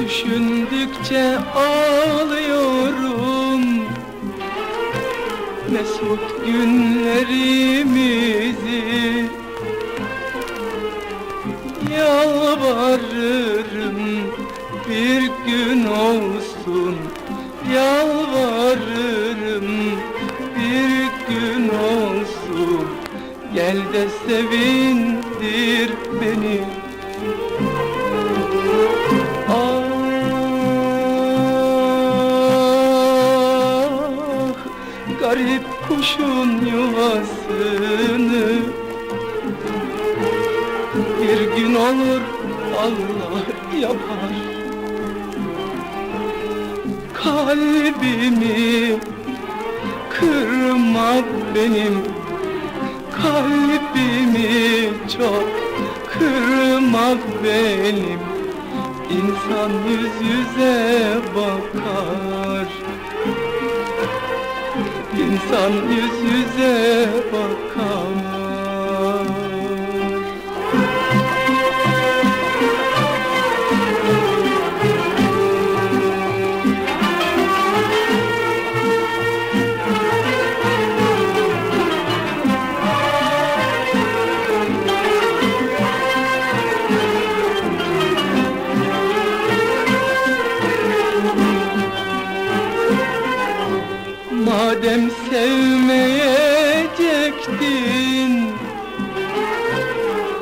Düşündükçe ağlıyorum Mesut günlerimizi. Yalvarırım bir gün olsun. Yalvarırım bir gün olsun. Gel de sevindir garip kuşun yuvasını. Bir gün olur Allah yapar. Kalbimi kırma benim. Kalbimi çok kırma benim. İnsan yüz yüze bakar İnsan yüz yüze bakar Madem sevmeyecektin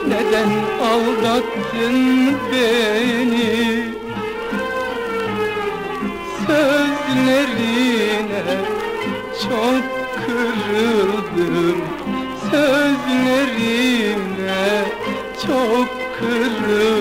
Neden aldattın beni? Sözlerine çok kırıldım Sözlerine çok kırıldım